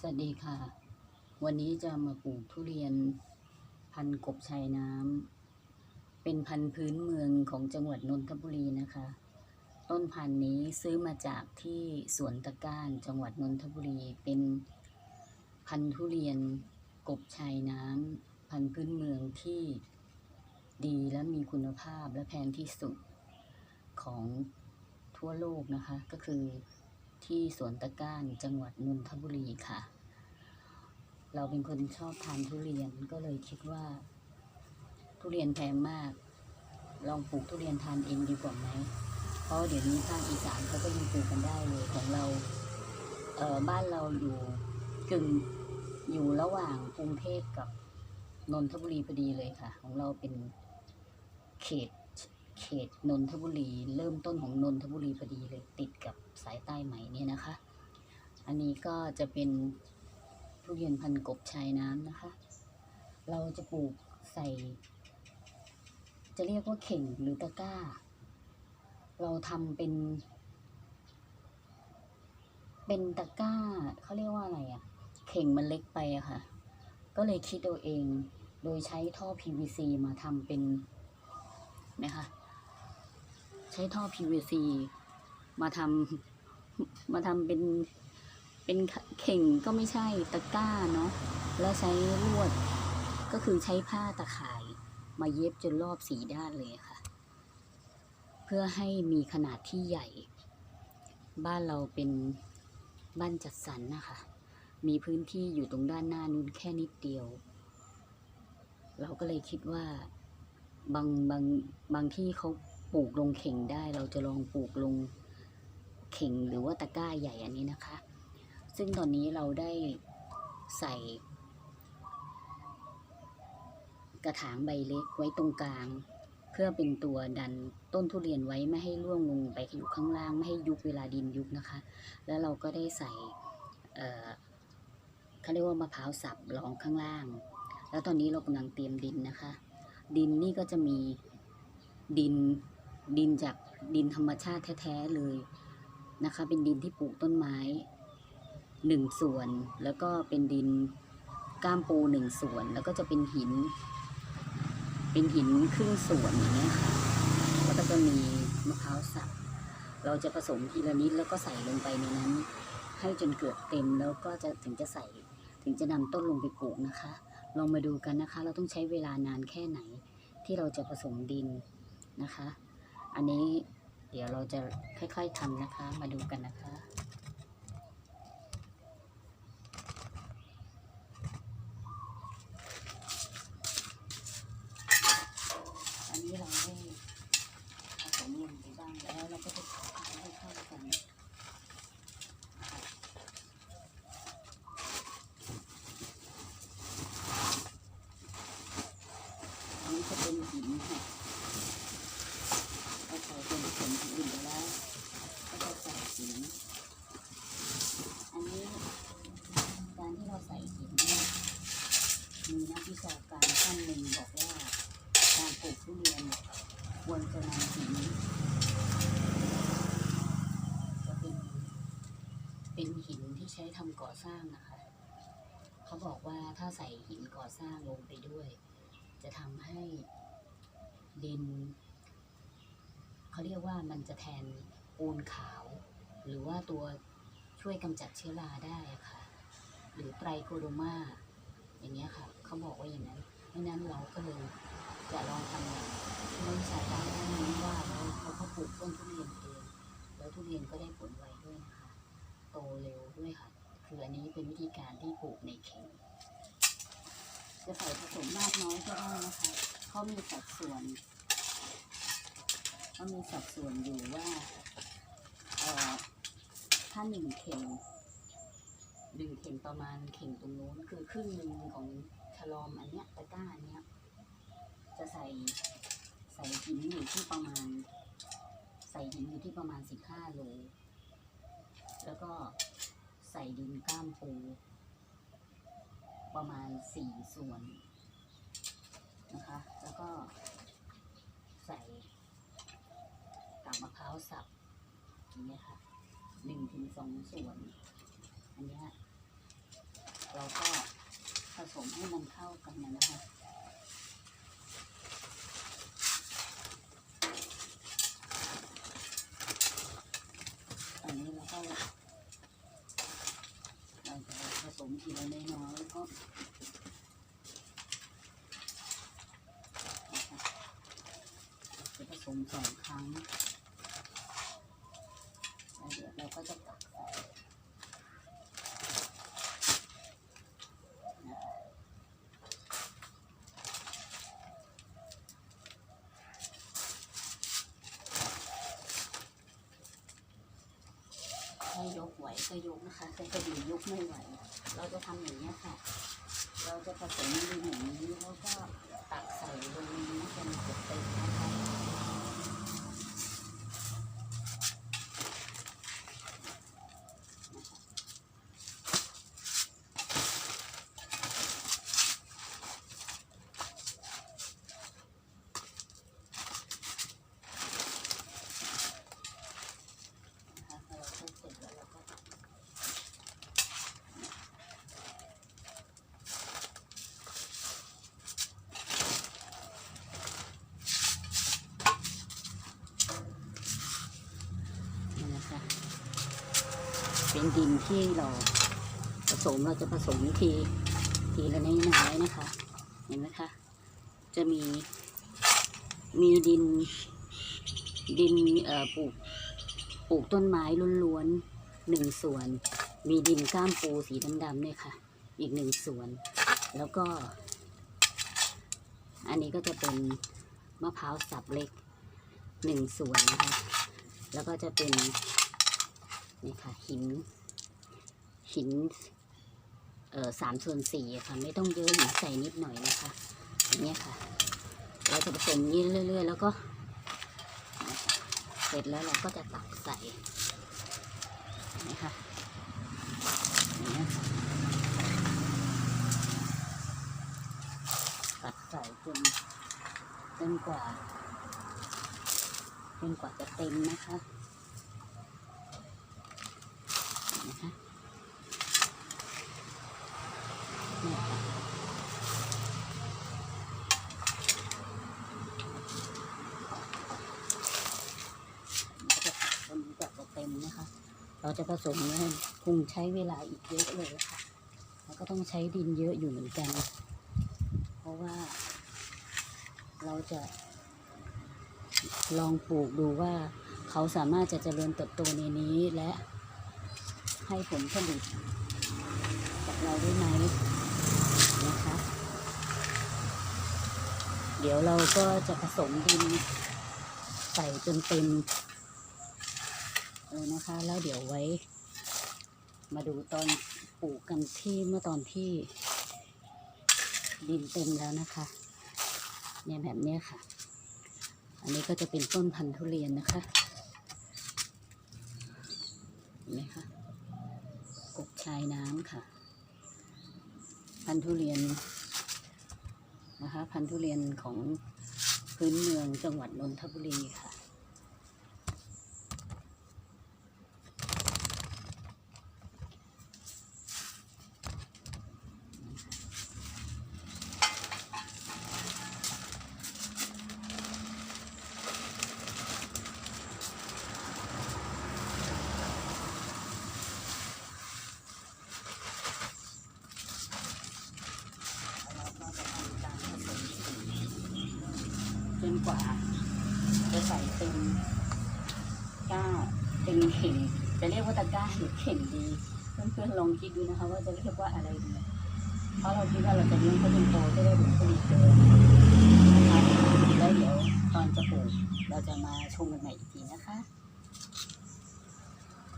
สวัสดีค่ะ วันนี้จะมาปลูกทุเรียนพันกบชายน้ำเป็นพันธุ์พื้นเมืองของจังหวัดนนทบุรีนะคะ ต้นพันธุ์นี้ซื้อมาจากที่สวนตะก้านจังหวัดนนทบุรีเป็นพันธุ์ทุเรียนกบชายน้ำพันธุ์พื้นเมืองที่ดีและมีคุณภาพและแพงที่สุดของทั่วโลกนะคะก็คือ ที่สวนตะก้านจังหวัดนนทบุรีค่ะ เราเป็นคนชอบทานทุเรียนก็เลยคิดว่า ทุเรียนแพงมาก ลองปลูกทุเรียนทานเองดีกว่าไหมเพราะเดี๋ยวนี้ภาคอีสานเขาก็ยังปลูกกันได้เลยของเราเออบ้านเราอยู่กึ่งอยู่ระหว่างกรุงเทพกับนนทบุรีพอดีเลยค่ะ ของเราเป็นเขต เขตนนทบุรี เริ่มต้นของนนทบุรีพอดีเลยติดกับสายใต้ใหม่เนี่ยนะคะ อันนี้ก็จะเป็นทุเรียนพันกบชายน้ำนะคะ เราจะปลูกใส่ จะเรียกว่าเข่งหรือตะกร้า เราทำเป็น เป็นตะกร้าเขาเรียกว่าอะไรอะเข่งมันเล็กไปอะค่ะ ก็เลยคิดเอาเองโดยใช้ท่อ PVC มาทำเป็นนะคะ ช้ท่อ PVC มาทำมาทำเป็นเป็นเข่งก็ไม่ใช่ตะกร้าเนาะแล้วใช้ลวดก็คือใช้ผ้าตะข่ายมาเย็บจนรอบสีด้านเลยค่ะ เพื่อให้มีขนาดที่ใหญ่ บ้านเราเป็นบ้านจัดสรรนะคะ มีพื้นที่อยู่ตรงด้านหน้านู้นแค่นิดเดียว เราก็เลยคิดว่าบางบางบางที่เขา ปลูกลงเข่งได้ เราจะลองปลูกลงเข่งหรือว่าตะกร้าใหญ่อันนี้นะคะ ซึ่งตอนนี้เราได้ใส่ กระถางใบเล็กไว้ตรงกลาง เพื่อเป็นตัวดันต้นทุเรียนไว้ไม่ให้ร่วงลงไปอยู่ข้างล่างไม่ให้ยุบเวลาดินยุบนะคะ แล้วเราก็ได้ใส่เเขาเรียกว่ามะพร้าวสับรองข้างล่าง แล้วตอนนี้เรากำลังเตรียมดินนะคะ ดินนี่ก็จะมีดิน ดินจากดินธรรมชาติแท้ๆเลยนะคะ เป็นดินที่ปลูกต้นไม้หนึ่งส่วน แล้วก็เป็นดินก้ามปูหนึ่งส่วน แล้วก็จะเป็นหิน เป็นหินครึ่งส่วนอย่างเงี้ยค่ะแล้วก็จะมีมะพร้าวสับเราจะผสมทีละนิดแล้วก็ใส่ลงไปในนั้น ให้จนเกือบเต็มแล้วก็จะถึงจะใส่ถึงจะนำต้นลงไปปลูกนะคะ ลองมาดูกันนะคะ เราต้องใช้เวลานานแค่ไหนที่เราจะผสมดินนะคะ อันนี้เดี๋ยวเราจะค่อยๆทำนะคะ มาดูกันนะคะ อันนี้เราได้ผสมลงไปบ้างแล้วเราก็จะทำให้เข้ากันอันนี้จะเป็นหินค่ะถ้าใส่เป็นผสมหินไปแล้ว ก็จะใส่หิน อันนี้การที่เราใส่หินเนี่ย มีนักวิชาการท่านหนึ่งบอกว่า การปลูกทุเรียนควรจะนำหินจะเป็นเป็นหินที่ใช้ทำก่อสร้างนะคะ เขาบอกว่าถ้าใส่หินก่อสร้างลงไปด้วย จะทำให้ดิน เขาเรียกว่ามันจะแทนปูนขาว หรือว่าตัวช่วยกำจัดเชื้อราได้ะค่ะ หรือไตรโคโดมาอย่างเงี้ยค่ะ เขาบอกว่าอย่างนั้นเพราะนั้นเราก็เลยจะลองทำอย่างที่นักวิชาการท่านนี้ว่าแล้วเขาก็ปลูกต้นทุเรียนเองแล้วทุเรียนก็ได้ผลไวด้วยนะคะโตเร็วด้วยค่ะคืออันนี้เป็นวิธีการที่ปลูกในเข่งจะใส่ผสมมากน้อยก็ได้นะคะเขามีสัดส่วนเขามีสัดส่วนอยู่ว่าถ้าหนึ่งเข่งหนึ่งเข่งประมาณเข่งตรงนู้นคือครึ่งหนึ่งของ ฉลอมอันเนี้ยตะกร้าอันเนี้ยจะใส่ใส่หินอยู่ที่ประมาณ ใส่หินอยู่ที่ประมาณสิบห้าโลแล้วก็ใส่ดินก้ามปู ประมาณสี่ส่วนนะคะ แล้วก็ใส่กากมะพร้าวสับอย่างเงี้ยค่ะหนึ่งถึงสองส่วน อันเนี้ยเราก็ ผสมให้มันเข้ากันนะคะตอนนี้เราก็เราจะผสมทีละน้อยๆก็จะผสมสองครั้งแล้วเดี๋ยวเราก็จะตักใส่ถ้ายกไห วก็ยกนะคะแต่กระดิ่ยกไม่ไหว เราจะทำอย่างนี้ค่ะ เราจะผสมดินอย่างนี้แล้วก็ตักใส่ลงนี้จนเสร็จเต็มนะคะนะคะพอเราคลุกเสร็จแล้วเราก็นี่นะคะเป็น ดินที่เราผสมเราจะผสมทีทีละน้อยๆนะคะ เห็นไหมคะ จะมีมีดิน ดินเอ่อปลูกปลูกต้นไม้ล้วนๆหนึ่งส่วน มีดินก้ามปูสีดำๆเนี่ยค่ะ อีกหนึ่งส่วน แล้วก็ อันนี้ก็จะเป็นมะพร้าวสับเล็กหนึ่งส่วนนะคะ แล้วก็จะเป็นนี่ค่ะหิน หินเอ่อสามส่วนสี่ค่ะ ไม่ต้องเยอะหินใส่นิดหน่อยนะคะอย่างเนี้ยค่ะ เราจะผสมนี้เรื่อย ๆ แล้วก็ เสร็จแล้วเราก็จะตักใส่นะคะอย่างนี้ยค่ะตักใส่จนจนกว่าจนกว่าจะเต็มนะคะเนี่ยค่ะก็จะตักจน เต็มนะคะ เราจะผสมเนี่ยคงใช้เวลาอีกเยอะเลยค่ะแล้วก็ต้องใช้ดินเยอะอยู่เหมือนกัน เพราะว่า เราจะลองปลูกดูว่าเขาสามารถจะเจริญเติบโตในนี้และให้ผลผลิตกับเราได้ไหมนะคะ เดี๋ยวเราก็จะผสมดินใส่จนเต็ม เออนะคะ แล้วเดี๋ยวไว้ มาดูตอนปลูกกันที่เมื่อตอนที่ ดินเต็มแล้วนะคะ เนี่ยแบบนี้ค่ะ อันนี้ก็จะเป็นต้นพันธุ์ทุเรียนนะคะเห็นไหมคะกบชายน้ำค่ะ พันธุ์ทุเรียนนะคะ พันธุ์ทุเรียนของพื้นเมืองจังหวัดนนทบุรีค่ะ ว่า จะใส่เป็นก้าเป็นเข่ง จะเรียกว่าตะก้าหรือเข่งดี เพื่อนๆลองคิดดูนะคะ ว่าจะเรียกว่าอะไรดีเพราะเราคิดว่าเราจะเลี้ยงเขาจนโตจะได้ผลผลิตเกินนะคะแล้วเดี๋ยวตอนจะปลูกเราจะมาชมกันใหม่อีกทีนะคะ